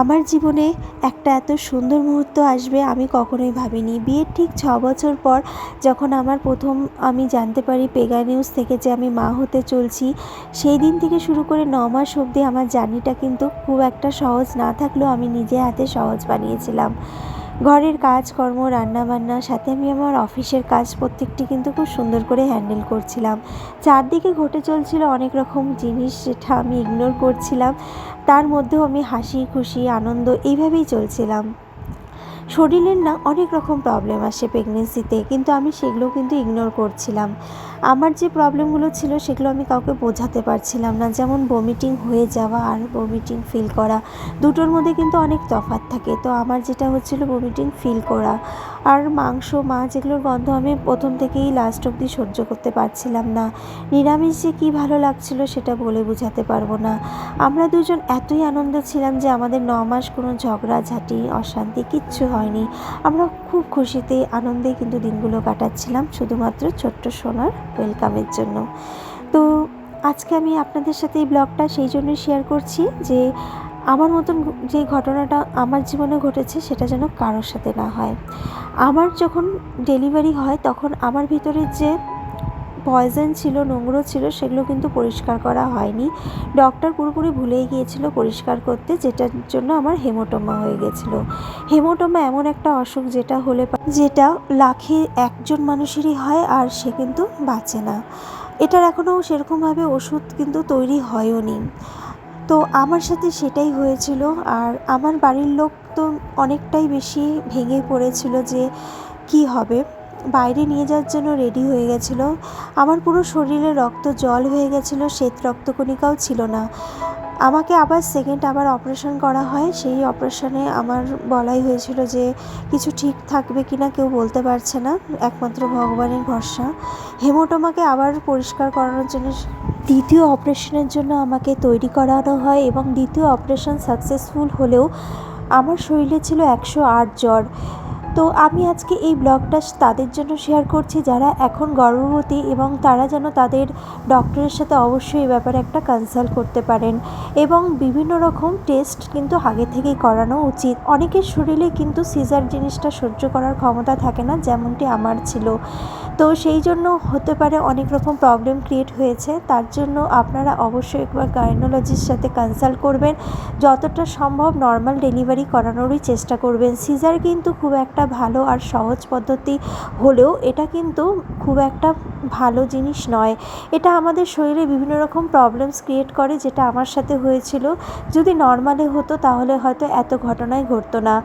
আমার জীবনে একটা এত সুন্দর মুহূর্ত আসবে আমি কখনোই ভাবিনি। বিয়ের ঠিক ছ বছর পর যখন আমার প্রথম আমি জানতে পারি পেগা নিউজ থেকে যে আমি মা হতে চলছি, সেই দিন থেকে শুরু করে ন মাস অবধি আমার জার্নিটা কিন্তু খুব একটা সহজ না থাকলেও আমি নিজে হাতে সহজ বানিয়েছিলাম। ঘরের কাজকর্ম, রান্নাবান্না, সাথে আমি আমার অফিসের কাজ প্রত্যেকটি কিন্তু খুব সুন্দর করে হ্যান্ডেল করছিলাম। চারদিকে ঘটে চলছিল অনেক রকম জিনিস যেটা আমি ইগনোর করছিলাম। তার মধ্যেও আমি হাসি, খুশি, আনন্দ এইভাবেই চলছিলাম। শরীরের না অনেক রকম প্রবলেম আসে প্রেগনেন্সিতে কিন্তু আমি সেগুলো কিন্তু ইগনোর করছিলাম। আমার যে প্রবলেমগুলো ছিল সেগুলো আমি কাউকে বোঝাতে পারছিলাম না, যেমন বমিটিং হয়ে যাওয়া আর বমিটিং ফিল করা, দুটোর মধ্যে কিন্তু অনেক তফাৎ থাকে। তো আমার যেটা হচ্ছিল বমিটিং ফিল করা আর মাংস, মাছ এগুলোর গন্ধ আমি প্রথম থেকেই লাস্ট অবধি সহ্য করতে পারছিলাম না। নিরামিষ যে কী ভালো লাগছিল সেটা বলে বোঝাতে পারব না। আমরা দুজন এতই আনন্দ ছিলাম যে আমাদের ন মাস কোনো ঝগড়াঝাটি অশান্তি কিচ্ছু হয়নি। আমরা খুব খুশিতে, আনন্দে কিন্তু দিনগুলো কাটাচ্ছিলাম শুধুমাত্র ছোট্ট সোনার ওয়েলকামের জন্য। তো আজকে আমি আপনাদের সাথে এই ব্লগটা সেই জন্য শেয়ার করছি যে, আমার মতন যে ঘটনাটা আমার জীবনে ঘটেছে সেটা যেন কারোর সাথে না হয়। আমার যখন ডেলিভারি হয় তখন আমার ভিতরে যে পয়জন ছিল, নোংরো ছিল, সেগুলো কিন্তু পরিষ্কার করা হয়নি। ডক্টর পুরোপুরি ভুলেই গিয়েছিল পরিষ্কার করতে, যেটার জন্য আমার হেমোটোমা হয়ে গেছিল। হেমোটোমা এমন একটা অসুখ যেটা হলে যেটা লাখে একজন মানুষেরই হয় আর সে কিন্তু বাঁচে না। এটার এখনও সেরকমভাবে ওষুধ কিন্তু তৈরি হয়ও নি। তো আমার সাথে সেটাই হয়েছিল আর আমার বাড়ির লোক তো অনেকটাই বেশি ভেঙে পড়েছিল যে কি হবে। বাইরে নিয়ে যাওয়ার জন্য রেডি হয়ে গেছিল। আমার পুরো শরীরে রক্ত জল হয়ে গেছিল, শ্বেত রক্তকণিকাও ছিল না। আমাকে আবার সেকেন্ড আবার অপারেশন করা হয়। সেই অপারেশনে আমার বলাই হয়েছিল যে, কিছু ঠিক থাকবে কি না কেউ বলতে পারছে না। একমাত্র ভগবানের ভরসা। হেমোটোমাকে আবার পরিষ্কার করানোর জন্য দ্বিতীয় অপারেশনের জন্য আমাকে তৈরি করানো হয় এবং দ্বিতীয় অপারেশন সাকসেসফুল হলেও আমার শরীরে ছিল একশো আট জ্বর। তো আমি আজকে এই ব্লগটা তাদের জন্য শেয়ার করছি যারা এখন গর্ভবতী এবং তারা যেন তাদের ডক্টরের সাথে অবশ্যই এই ব্যাপারে একটা কনসাল্ট করতে পারেন। এবং বিভিন্ন রকম টেস্ট কিন্তু আগে থেকেই করানো উচিত। অনেকের শরীরে কিন্তু সিজার জিনিসটা সহ্য করার ক্ষমতা থাকে না, যেমনটি আমার ছিল। তো সেই জন্য হতে পারে অনেক রকম প্রবলেম ক্রিয়েট হয়েছে। তার জন্য আপনারা অবশ্যই একবার গাইনোলজির সাথে কনসাল্ট করবেন। যতটা সম্ভব নর্মাল ডেলিভারি করানোরই চেষ্টা করবেন। সিজার কিন্তু খুব একটা ভালো আর সহজ পদ্ধতি হলেও এটা কিন্তু খুব একটা ভালো জিনিস নয়। এটা আমাদের শরীরে বিভিন্ন রকম প্রবলেমস ক্রিয়েট করে যেটা আমার সাথে হয়েছিল। যদি নর্মালে হতো তাহলে হয়তো এত ঘটনাই ঘটতো না।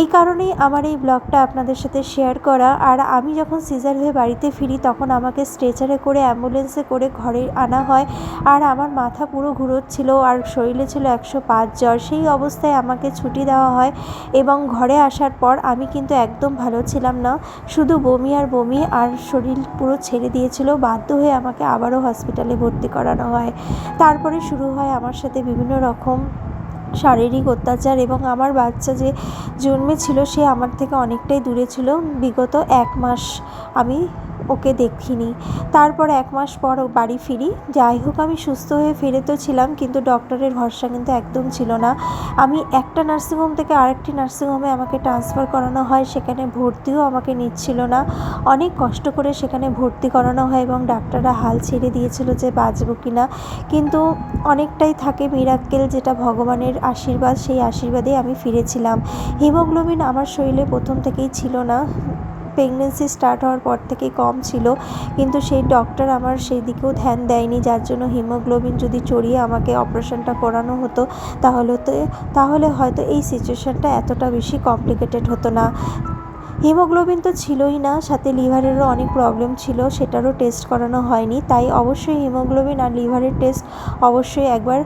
এই কারণেই আমার এই ব্লগটা আপনাদের সাথে শেয়ার করা। আর আমি যখন সিজার হয়ে বাড়িতে ফিরি তখন আমাকে স্ট্রেচারে করে অ্যাম্বুলেন্সে করে ঘরে আনা হয়। আর আমার মাথা পুরো ঘুরোচ্ছিল আর শরীরে ছিল একশো পাঁচ জ্বর। সেই অবস্থায় আমাকে ছুটি দেওয়া হয় এবং ঘরে আসার পর আমি কিন্তু একদম ভালো ছিলাম না। শুধু বমি আর বমি আর শরীর পুরো ছেড়ে দিয়েছিল, বাধ্য হয়ে আমাকে আবারও হসপিটালে ভর্তি করানো হয়। তারপরে শুরু হয় আমার সাথে বিভিন্ন রকম শারীরিক অত্যাচার এবং আমার বাচ্চা যে জন্মেছিল সে আমার থেকে অনেকটাই দূরে ছিল। বিগত এক মাস আমি ওকে দেখিনি। তারপর এক মাস পর বাড়ি ফিরি। যাই হোক, আমি সুস্থ হয়ে ফিরে তো ছিলাম, কিন্তু ডক্টরের ভরসা কিন্তু একদম ছিল না। আমি একটা নার্সিংহোম থেকে আরেকটি নার্সিংহোমে আমাকে ট্রান্সফার করানো হয়, সেখানে ভর্তিও আমাকে নিচ্ছিল না। অনেক কষ্ট করে সেখানে ভর্তি করানো হয় এবং ডাক্তাররা হাল ছেড়ে দিয়েছিল যে বাঁচবো কি না কিন্তু অনেকটাই থাকে মিরাক্কেল, যেটা ভগবানের আশীর্বাদ, সেই আশীর্বাদে আমি ফিরেছিলাম। হিমোগ্লোবিন আমার শরীরে প্রথম থেকেই ছিল না। প্রেগনেন্সি স্টার্ট হওয়ার পর থেকেই কম ছিল। কিন্তু সেই ডক্টর আমার সেই দিকেও ধ্যান দেয়নি, যার জন্য হিমোগ্লোবিন যদি চড়িয়ে আমাকে অপারেশনটা করানো হতো, তাহলে তো, তাহলে হয়তো এই সিচুয়েশানটা এতটা বেশি কমপ্লিকেটেড হতো না। হিমোগ্লোবিন তো ছিলই না, সাথে লিভারেরও অনেক প্রবলেম ছিল, সেটারও টেস্ট করানো হয়নি। তাই অবশ্যই হিমোগ্লোবিন আর লিভারের টেস্ট অবশ্যই একবার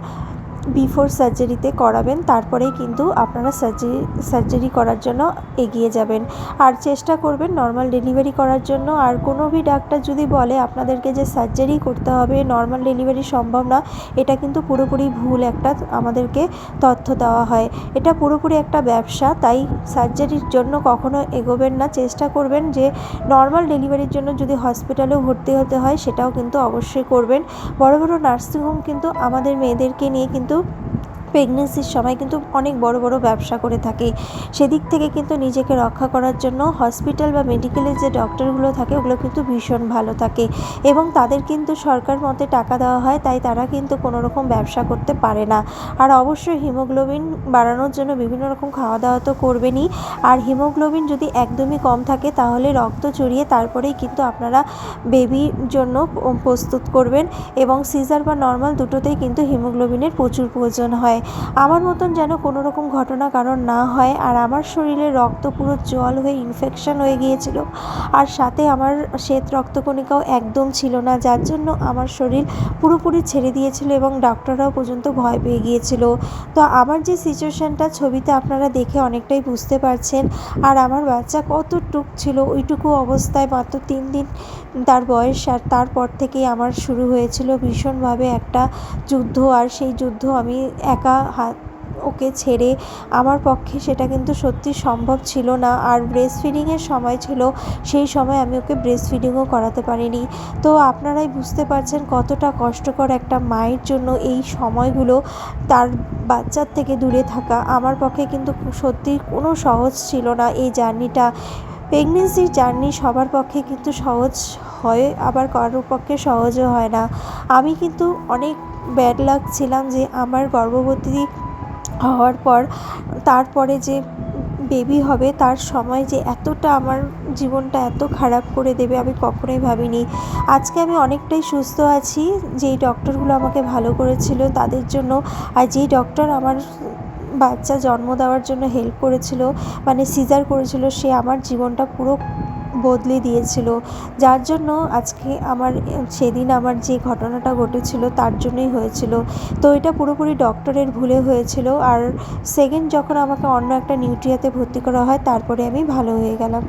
বিফোর সার্জারিতে করাবেন, তারপরেই কিন্তু আপনারা সার্জারি সার্জারি করার জন্য এগিয়ে যাবেন। আর চেষ্টা করবেন নর্মাল ডেলিভারি করার জন্য। আর কোনো ভি ডাক্তার যদি বলে আপনাদেরকে যে সার্জারি করতে হবে, নর্মাল ডেলিভারি সম্ভব না, এটা কিন্তু পুরোপুরি ভুল একটা আমাদেরকে তথ্য দেওয়া হয়। এটা পুরোপুরি একটা ব্যবসা, তাই সার্জারির জন্য কখনো এগোবেন না। চেষ্টা করবেন যে নর্মাল ডেলিভারির জন্য যদি হসপিটালেও ভর্তি হতে হয়, সেটাও কিন্তু অবশ্যই করবেন। বড় বড় নার্সিংহোম কিন্তু আমাদের মেয়েদেরকে নিয়ে কিন্তু তো প্রেগনেন্সির সময় কিন্তু অনেক বড় বড় ব্যবসা করে থাকে। সেদিক থেকে কিন্তু নিজেকে রক্ষা করার জন্য হসপিটাল বা মেডিকেলের যে ডক্টরগুলো থাকে, ওগুলো কিন্তু ভীষণ ভালো থাকে এবং তাদের কিন্তু সরকার মতে টাকা দেওয়া হয়, তাই তারা কিন্তু কোনো রকম ব্যবসা করতে পারে না। আর অবশ্যই হিমোগ্লোবিন বাড়ানোর জন্য বিভিন্ন রকম খাওয়া দাওয়া তো করবেনই। আর হিমোগ্লোবিন যদি একদমই কম থাকে, তাহলে রক্ত চড়িয়ে তারপরেই কিন্তু আপনারা বেবির জন্য প্রস্তুত করবেন এবং সিজার বা নর্মাল দুটোতেই কিন্তু হিমোগ্লোবিনের প্রচুর প্রয়োজন হয়। আমার মতন যেন কোনো রকম ঘটনা কারণ না হয় আর আমার শরীরে রক্ত পুরো জল হয়ে ইনফেকশন হয়ে গিয়েছিল। আর সাথে আমার শ্বেত রক্তকণিকাও একদম ছিল না, যার জন্য আমার শরীর পুরোপুরি ছেড়ে দিয়েছিল এবং ডাক্তাররাও পর্যন্ত ভয় পেয়ে গিয়েছিল। তো আমার যে সিচুয়েশানটা ছবিতে আপনারা দেখে অনেকটাই বুঝতে পারছেন, আর আমার বাচ্চা কতটুক ছিল ওইটুকু অবস্থায় মাত্র তিন দিন তার বয়স আর তারপর থেকেই আমার শুরু হয়েছিল ভীষণভাবে একটা যুদ্ধ। আর সেই যুদ্ধ আমি একা হাত ওকে ছেড়ে আমার পক্ষে সেটা কিন্তু সত্যি সম্ভব ছিল না। আর ব্রেস্ট ফিডিংয়ের সময় ছিল, সেই সময় আমি ওকে ব্রেস্ট ফিডিংও করাতে পারিনি। তো আপনারাই বুঝতে পারছেন কতটা কষ্টকর একটা মায়ের জন্য এই সময়গুলো তার বাচ্চার থেকে দূরে থাকা। আমার পক্ষে কিন্তু সত্যি কোনো সহজ ছিল না এই জার্নিটা। প্রেগনেন্সির জার্নি সবার পক্ষে কিন্তু সহজ হয়, আবার কারোর পক্ষে সহজও হয় না। আমি কিন্তু অনেক ব্যাড লাক ছিলাম যে আমার গর্ভবতী হওয়ার পর, তারপরে যে বেবি হবে, তার সময় যে এতটা আমার জীবনটা এত খারাপ করে দেবে আমি কখনোই ভাবিনি। আজকে আমি অনেকটাই সুস্থ আছি, যেই ডক্টরগুলো আমাকে ভালো করেছিল, তাদের জন্য আর যেই ডক্টর আমার বাচ্চা জন্ম দেওয়ার জন্য হেল্প করেছিল মানে সিজার করেছিল, সে আমার জীবনটা পুরো বদলে দিয়েছিল। যার জন্য আজকে আমার, সেদিন আমার যে ঘটনাটা ঘটেছিল তার জন্যই হয়েছিল। তো এটা পুরোপুরি ডক্টরের ভুলে হয়েছিল। আর সেকেন্ড যখন আমাকে অন্য একটা নিউট্রিয়াতে ভর্তি করা হয়, তারপরে আমি ভালো হয়ে গেলাম।